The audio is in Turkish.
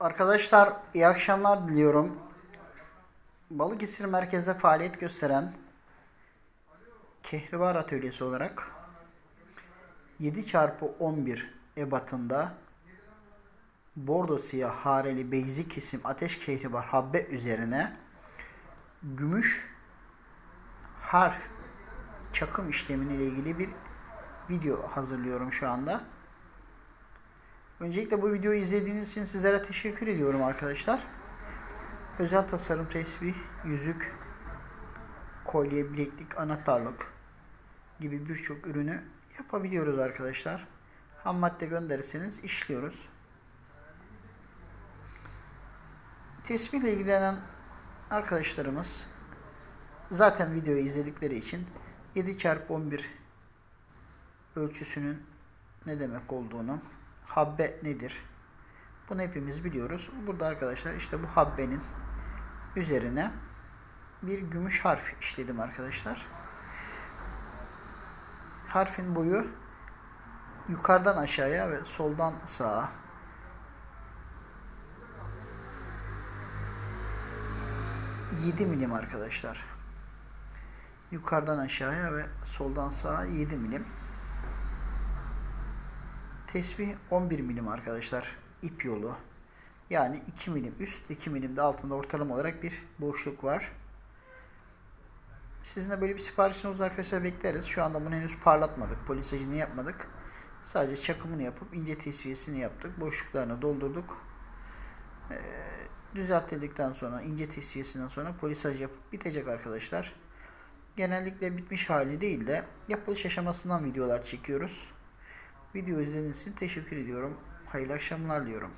Arkadaşlar iyi akşamlar diliyorum. Balıkesir merkezde faaliyet gösteren Kehribar Atölyesi olarak 7 çarpı 11 ebatında bordo siyah hareli beyzi kesim ateş kehribar habbe üzerine gümüş harf çakım işlemini ile ilgili bir video hazırlıyorum şu anda. Öncelikle bu videoyu izlediğiniz için sizlere teşekkür ediyorum arkadaşlar. Özel tasarım tesbih, yüzük, kolye, bileklik, anahtarlık gibi birçok ürünü yapabiliyoruz arkadaşlar. Ham madde gönderirseniz işliyoruz. Tesbihle ilgilenen arkadaşlarımız zaten videoyu izledikleri için 7x11 ölçüsünün ne demek olduğunu, habbe nedir? Bunu hepimiz biliyoruz. Burada arkadaşlar işte bu habbenin üzerine bir gümüş harf işledim arkadaşlar. Harfin boyu yukarıdan aşağıya ve soldan sağa yedi milim arkadaşlar. Yukarıdan aşağıya ve soldan sağa 7 milim. Tesbih 11 milim arkadaşlar. ip yolu. Yani 2 milim üst 2 milim de altında ortalama olarak bir boşluk var. Sizin de böyle bir siparişiniz arkadaşlar bekleriz. Şu anda bunu henüz parlatmadık. Polisajını yapmadık. Sadece çakımını yapıp ince tesviyesini yaptık. Boşluklarını doldurduk. Ee, düzeltildikten sonra ince tesviyesinden sonra polisaj yapıp bitecek arkadaşlar. Genellikle bitmiş hali değil de yapılış aşamasından videolar çekiyoruz. Video izlediğiniz için teşekkür ediyorum. Hayırlı akşamlar diliyorum.